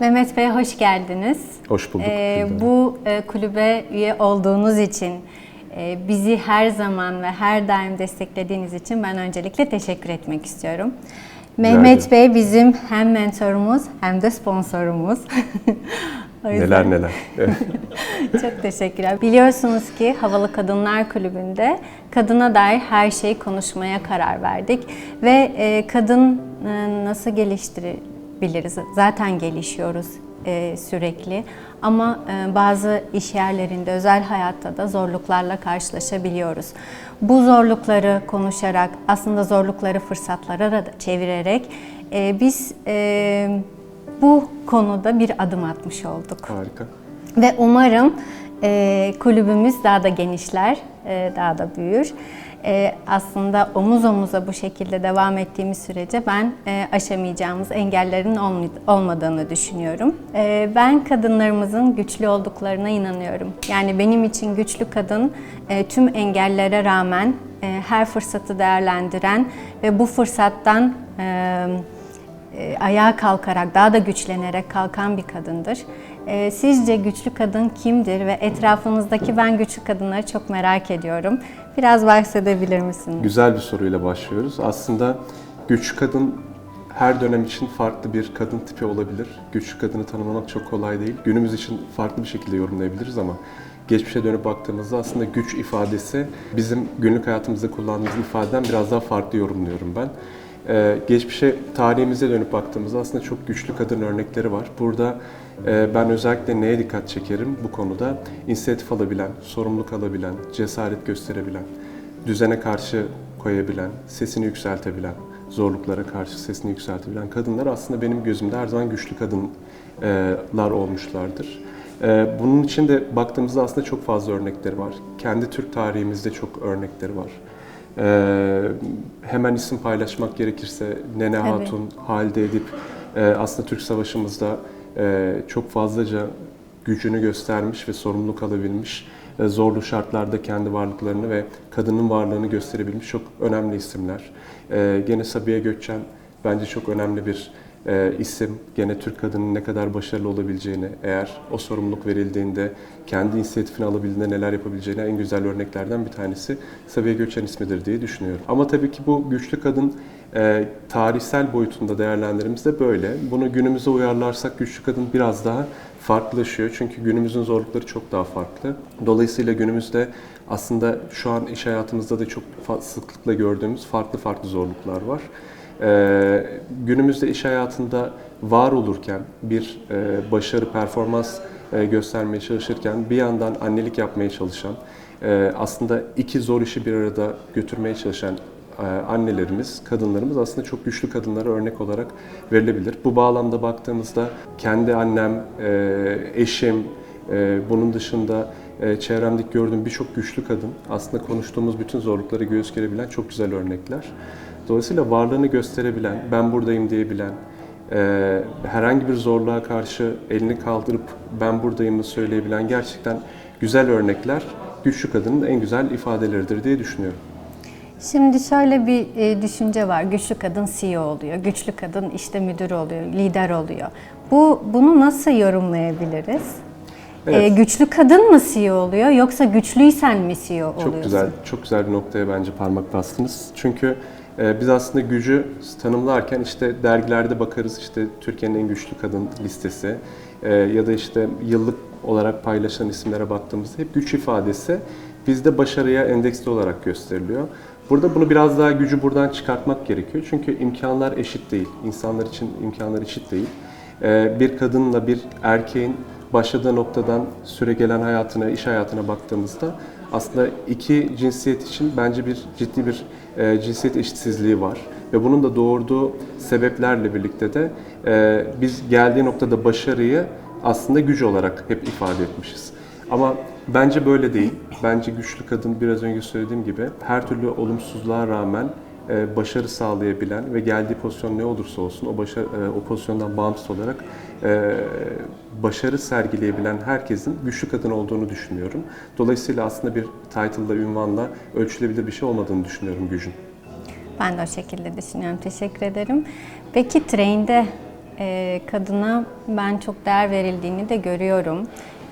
Mehmet Bey hoş geldiniz. Hoş bulduk. Ee, bu e, kulübe üye olduğunuz için, e, bizi her zaman ve her daim desteklediğiniz için ben öncelikle teşekkür etmek istiyorum. Mehmet. Bey bizim hem mentorumuz hem de sponsorumuz. Neler neler. Evet. Çok teşekkürler. Biliyorsunuz ki Havalı Kadınlar Kulübü'nde kadına dair her şeyi konuşmaya karar verdik. Ve e, kadın e, nasıl geliştirebiliriz? Zaten gelişiyoruz e, sürekli. Ama e, bazı iş yerlerinde, özel hayatta da zorluklarla karşılaşabiliyoruz. Bu zorlukları konuşarak, aslında zorlukları fırsatlara da çevirerek e, biz e, bu konuda bir adım atmış olduk. Harika. Ve umarım e, kulübümüz daha da genişler, e, daha da büyür. E, aslında omuz omuza bu şekilde devam ettiğimiz sürece ben e, aşamayacağımız engellerin olmay- olmadığını düşünüyorum. E, ben kadınlarımızın güçlü olduklarına inanıyorum. Yani benim için güçlü kadın e, tüm engellere rağmen e, her fırsatı değerlendiren ve bu fırsattan e, e, ayağa kalkarak, daha da güçlenerek kalkan bir kadındır. E, Sizce güçlü kadın kimdir ve etrafınızdaki ben güçlü kadınları çok merak ediyorum. Biraz bahsedebilir misiniz? Güzel bir soruyla başlıyoruz. Aslında güçlü kadın her dönem için farklı bir kadın tipi olabilir. Güçlü kadını tanımlamak çok kolay değil. Günümüz için farklı bir şekilde yorumlayabiliriz ama geçmişe dönüp baktığımızda aslında güç ifadesi bizim günlük hayatımızda kullandığımız ifadeden biraz daha farklı yorumluyorum ben. Ee, geçmişe tarihimize dönüp baktığımızda aslında çok güçlü kadın örnekleri var. Burada e, ben özellikle neye dikkat çekerim bu konuda? İnisiyatif alabilen, sorumluluk alabilen, cesaret gösterebilen, düzene karşı koyabilen, sesini yükseltebilen, zorluklara karşı sesini yükseltebilen kadınlar aslında benim gözümde her zaman güçlü kadınlar olmuşlardır. Ee, Bunun için de baktığımızda aslında çok fazla örnekleri var. Kendi Türk tarihimizde çok örnekleri var. Ee, hemen isim paylaşmak gerekirse Nene Tabii. Hatun, Halide Edip e, aslında Türk Savaşı'mızda e, çok fazlaca gücünü göstermiş ve sorumluluk alabilmiş, e, zorlu şartlarda kendi varlıklarını ve kadının varlığını gösterebilmiş çok önemli isimler. E, gene Sabiha Gökçen bence çok önemli bir e, isim. Gene Türk kadının ne kadar başarılı olabileceğini, eğer o sorumluluk verildiğinde kendi inisiyatifini alabildiğinde neler yapabileceğine en güzel örneklerden bir tanesi Sabiha Gökçen ismidir diye düşünüyorum. Ama tabii ki bu güçlü kadın e, tarihsel boyutunda değerlendirimizde böyle. Bunu günümüze uyarlarsak güçlü kadın biraz daha farklılaşıyor. Çünkü günümüzün zorlukları çok daha farklı. Dolayısıyla günümüzde aslında şu an iş hayatımızda da çok sıklıkla gördüğümüz farklı farklı zorluklar var. Ee, günümüzde iş hayatında var olurken bir e, başarı, performans e, göstermeye çalışırken bir yandan annelik yapmaya çalışan, e, aslında iki zor işi bir arada götürmeye çalışan e, annelerimiz, kadınlarımız aslında çok güçlü kadınlara örnek olarak verilebilir. Bu bağlamda baktığımızda kendi annem, e, eşim, e, bunun dışında e, çevremdeki gördüğüm birçok güçlü kadın aslında konuştuğumuz bütün zorlukları göğüs gerebilen çok güzel örnekler. Dolayısıyla varlığını gösterebilen, ben buradayım diyebilen, e, herhangi bir zorluğa karşı elini kaldırıp ben buradayımı söyleyebilen gerçekten güzel örnekler güçlü kadının en güzel ifadeleridir diye düşünüyorum. Şimdi şöyle bir e, düşünce var. Güçlü kadın CEO oluyor. Güçlü kadın işte müdür oluyor, lider oluyor. Bu bunu nasıl yorumlayabiliriz? Evet. E, güçlü kadın mı CEO oluyor yoksa güçlüysen mi CEO oluyorsun? Çok güzel, çok güzel bir noktaya bence parmak bastınız. Çünkü e, biz aslında gücü tanımlarken işte dergilerde bakarız işte Türkiye'nin en güçlü kadın listesi e, ya da işte yıllık olarak paylaşılan isimlere baktığımızda hep güç ifadesi bizde başarıya endeksli olarak gösteriliyor. Burada bunu biraz daha gücü buradan çıkartmak gerekiyor. Çünkü imkanlar eşit değil. İnsanlar için imkanlar eşit değil. E, bir kadınla bir erkeğin başladığı noktadan süre gelen hayatına, iş hayatına baktığımızda aslında iki cinsiyet için bence bir ciddi bir e, cinsiyet eşitsizliği var. Ve bunun da doğurduğu sebeplerle birlikte de e, biz geldiği noktada başarıyı aslında güç olarak hep ifade etmişiz. Ama bence böyle değil. Bence güçlü kadın biraz önce söylediğim gibi her türlü olumsuzluğa rağmen başarı sağlayabilen ve geldiği pozisyon ne olursa olsun o başarı, e, o pozisyondan bağımsız olarak e, başarı sergileyebilen herkesin güçlü kadın olduğunu düşünüyorum. Dolayısıyla aslında bir title'la, ünvanla ölçülebilir bir şey olmadığını düşünüyorum gücün. Ben de o şekilde düşünüyorum. Teşekkür ederim. Peki train'de e, kadına ben çok değer verildiğini de görüyorum.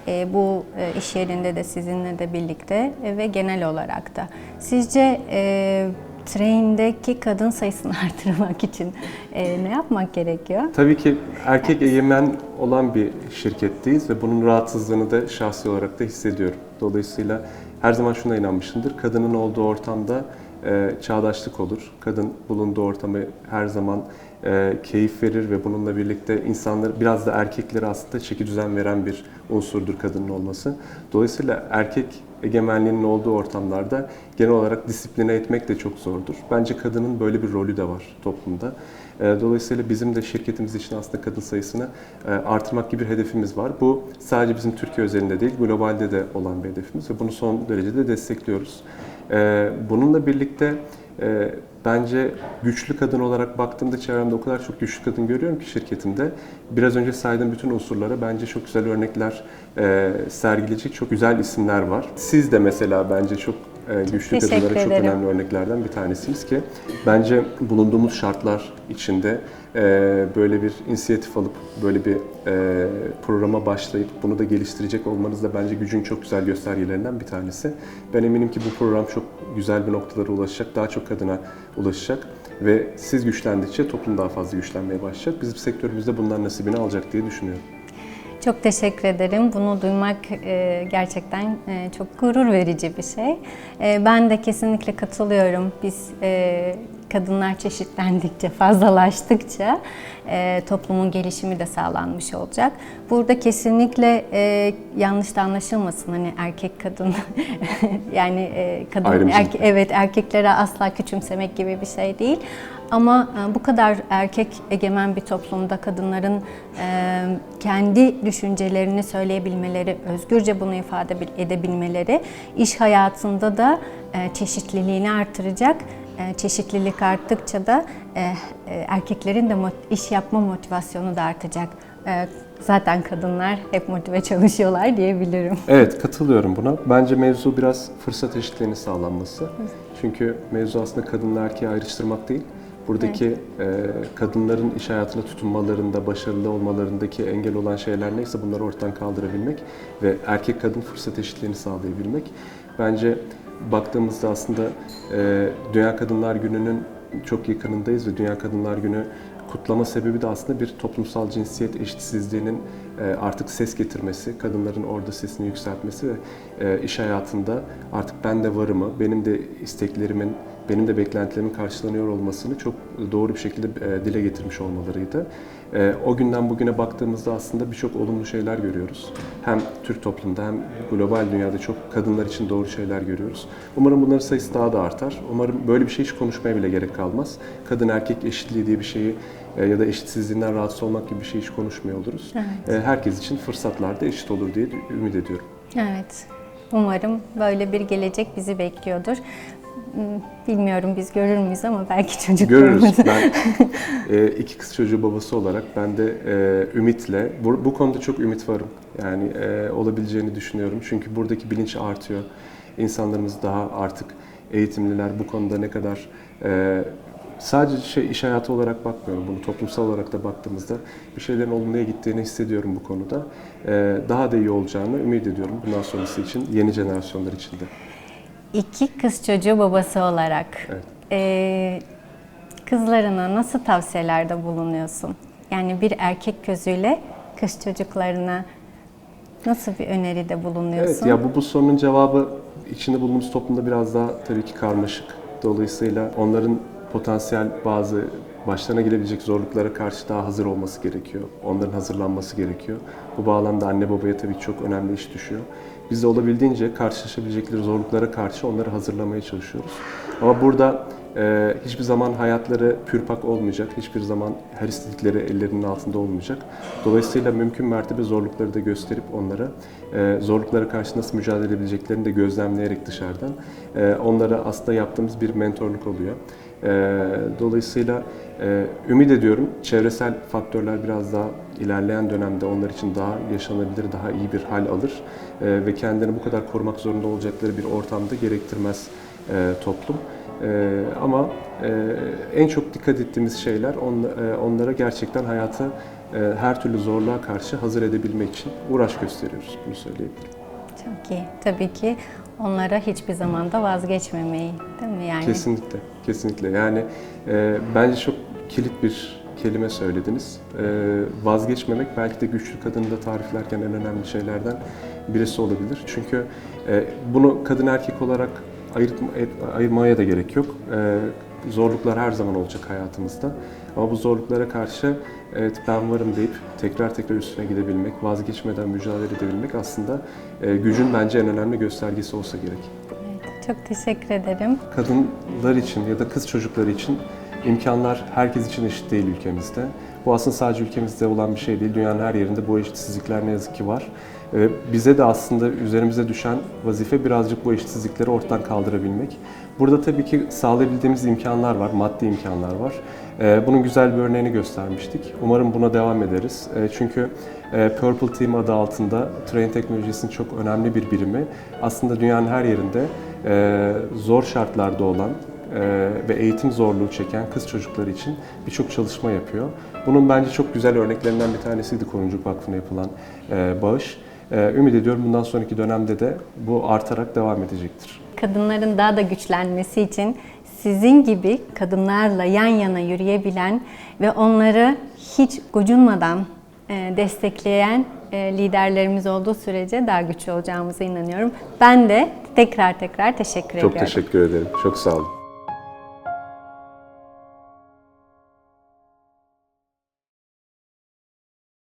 E, bu e, iş yerinde de sizinle de birlikte e, ve genel olarak da. Sizce e, train'deki kadın sayısını artırmak için e, ne yapmak gerekiyor? Tabii ki erkek egemen olan bir şirketteyiz ve bunun rahatsızlığını da şahsi olarak da hissediyorum. Dolayısıyla her zaman şuna inanmışımdır. Kadının olduğu ortamda e, çağdaşlık olur. Kadın bulunduğu ortamı her zaman e, keyif verir ve bununla birlikte insanlar biraz da erkekleri aslında çeki düzen veren bir unsurdur kadının olması. Dolayısıyla erkek egemenliğinin olduğu ortamlarda genel olarak disipline etmek de çok zordur. Bence kadının böyle bir rolü de var toplumda. E, Dolayısıyla bizim de şirketimiz için aslında kadın sayısını e, artırmak gibi bir hedefimiz var. Bu sadece bizim Türkiye özelinde değil, globalde de olan bir hedefimiz ve bunu son derecede destekliyoruz. E, Bununla birlikte e, bence güçlü kadın olarak baktığımda çevremde o kadar çok güçlü kadın görüyorum ki şirketimde. Biraz önce saydığım bütün unsurlara bence çok güzel örnekler e, sergileyecek çok güzel isimler var. Siz de mesela bence çok güçlü Teşekkür kadınlara çok önemli örneklerden bir tanesiniz ki bence bulunduğumuz şartlar içinde e, böyle bir inisiyatif alıp böyle bir e, programa başlayıp bunu da geliştirecek olmanız da bence gücün çok güzel göstergelerinden bir tanesi. Ben eminim ki bu program çok güzel bir noktalara ulaşacak, daha çok kadına ulaşacak ve siz güçlendikçe toplum daha fazla güçlenmeye başlayacak. Bizim sektörümüzde bundan nasibini alacak diye düşünüyorum. Çok teşekkür ederim. Bunu duymak e, gerçekten e, çok gurur verici bir şey. E, ben de kesinlikle katılıyorum. Biz kadınlar çeşitlendikçe, fazlalaştıkça e, toplumun gelişimi de sağlanmış olacak. Burada kesinlikle e, yanlış da anlaşılmasın. Hani erkek kadın yani e, kadın Ayrımcılık. erke- evet erkeklere asla küçümsemek gibi bir şey değil. Ama e, bu kadar erkek egemen bir toplumda kadınların e, kendi düşüncelerini söyleyebilmeleri, özgürce bunu ifade bil- edebilmeleri iş hayatında da e, çeşitliliğini artıracak. E, Çeşitlilik arttıkça da e, e, erkeklerin de iş yapma motivasyonu da artacak. Zaten kadınlar hep motive çalışıyorlar diyebilirim. Evet, katılıyorum buna. Bence mevzu biraz fırsat eşitliğinin sağlanması. Çünkü mevzu aslında kadınla erkeği ayrıştırmak değil. Buradaki e, kadınların iş hayatına tutunmalarında, başarılı olmalarındaki engel olan şeyler neyse bunları ortadan kaldırabilmek ve erkek kadın fırsat eşitliğini sağlayabilmek. Bence baktığımızda aslında e, Dünya Kadınlar Günü'nün çok yakınındayız ve Dünya Kadınlar Günü kutlama sebebi de aslında bir toplumsal cinsiyet eşitsizliğinin e, artık ses getirmesi, kadınların orada sesini yükseltmesi ve e, iş hayatında artık ben de varımı, benim de isteklerimin, benim de beklentilerimin karşılanıyor olmasını çok doğru bir şekilde e, dile getirmiş olmalarıydı. E, O günden bugüne baktığımızda aslında birçok olumlu şeyler görüyoruz. Hem Türk toplumda hem global dünyada çok kadınlar için doğru şeyler görüyoruz. Umarım bunların sayısı daha da artar. Umarım böyle bir şey hiç konuşmaya bile gerek kalmaz. Kadın erkek eşitliği diye bir şeyi e, ya da eşitsizliğinden rahatsız olmak gibi bir şey hiç konuşmuyor oluruz. Evet. E, Herkes için fırsatlar da eşit olur diye ümit ediyorum. Evet. Umarım böyle bir gelecek bizi bekliyordur. Bilmiyorum biz görür müyüz ama belki çocuklarımız. Görürüz. Ben e, iki kız çocuğu babası olarak ben de e, ümitle, bu, bu konuda çok ümit varım. Yani e, olabileceğini düşünüyorum. Çünkü buradaki bilinç artıyor. İnsanlarımız daha artık eğitimliler. Bu konuda ne kadar e, sadece şey iş hayatı olarak bakmıyorum. Bunu toplumsal olarak da baktığımızda bir şeylerin olumluya gittiğini hissediyorum bu konuda. Daha da iyi olacağını ümit ediyorum bundan sonrası için, yeni jenerasyonlar için de. İki kız çocuğu babası olarak Evet. eee, kızlarına nasıl tavsiyelerde bulunuyorsun? Yani bir erkek gözüyle kız çocuklarına nasıl bir öneride bulunuyorsun? Evet ya bu, bu sorunun cevabı içinde bulunduğumuz toplumda biraz daha tabii ki karmaşık. Dolayısıyla onların potansiyel bazı başlarına gelebilecek zorluklara karşı daha hazır olması gerekiyor. Onların hazırlanması gerekiyor. Bu bağlamda anne babaya tabii çok önemli iş düşüyor. Biz de olabildiğince karşılaşabilecekleri zorluklara karşı onları hazırlamaya çalışıyoruz. Ama burada e, hiçbir zaman hayatları pürpak olmayacak, hiçbir zaman her istedikleri ellerinin altında olmayacak. Dolayısıyla mümkün mertebe zorlukları da gösterip onlara e, zorluklara karşı nasıl mücadele edebileceklerini de gözlemleyerek dışarıdan e, onlara aslında yaptığımız bir mentorluk oluyor. E, dolayısıyla e, ümit ediyorum çevresel faktörler biraz daha ilerleyen dönemde onlar için daha yaşanabilir, daha iyi bir hal alır E, ve kendini bu kadar korumak zorunda olacakları bir ortamda gerektirmez e, toplum. E, ama e, en çok dikkat ettiğimiz şeyler onla- e, onlara gerçekten hayata e, her türlü zorluğa karşı hazır edebilmek için uğraş gösteriyoruz. Bunu söyleyebilirim. Çok iyi. Tabii ki onlara hiçbir zaman da vazgeçmemeyi değil mi? Yani Kesinlikle, kesinlikle. Yani e, bence çok kilit bir kelime söylediniz. E, vazgeçmemek belki de güçlü kadını da tariflerken en önemli şeylerden birisi olabilir. Çünkü e, bunu kadın erkek olarak ayırtma, ayırmaya da gerek yok. E, zorluklar her zaman olacak hayatımızda. Ama bu zorluklara karşı evet ben varım deyip tekrar tekrar üstüne gidebilmek, vazgeçmeden mücadele edebilmek aslında e, gücün bence en önemli göstergesi olsa gerek. evet, çok teşekkür ederim. kadınlar için ya da kız çocukları için imkanlar herkes için eşit değil ülkemizde. Bu aslında sadece ülkemizde olan bir şey değil. Dünyanın her yerinde bu eşitsizlikler ne yazık ki var. Ee, Bize de aslında üzerimize düşen vazife birazcık bu eşitsizlikleri ortadan kaldırabilmek. Burada tabii ki sağlayabildiğimiz imkanlar var, maddi imkanlar var. Ee, Bunun güzel bir örneğini göstermiştik. Umarım buna devam ederiz. Ee, Çünkü e, Purple Team adı altında Train Teknolojisi'nin çok önemli bir birimi. Aslında dünyanın her yerinde e, zor şartlarda olan e, ve eğitim zorluğu çeken kız çocukları için birçok çalışma yapıyor. Bunun bence çok güzel örneklerinden bir tanesiydi Koruncuk Vakfı'na yapılan bağış. Ümit ediyorum bundan sonraki dönemde de bu artarak devam edecektir. Kadınların daha da güçlenmesi için sizin gibi kadınlarla yan yana yürüyebilen ve onları hiç gocunmadan e, destekleyen e, liderlerimiz olduğu sürece daha güçlü olacağımıza inanıyorum. Ben de tekrar tekrar teşekkür Çok ediyorum. teşekkür ederim. Çok sağ olun.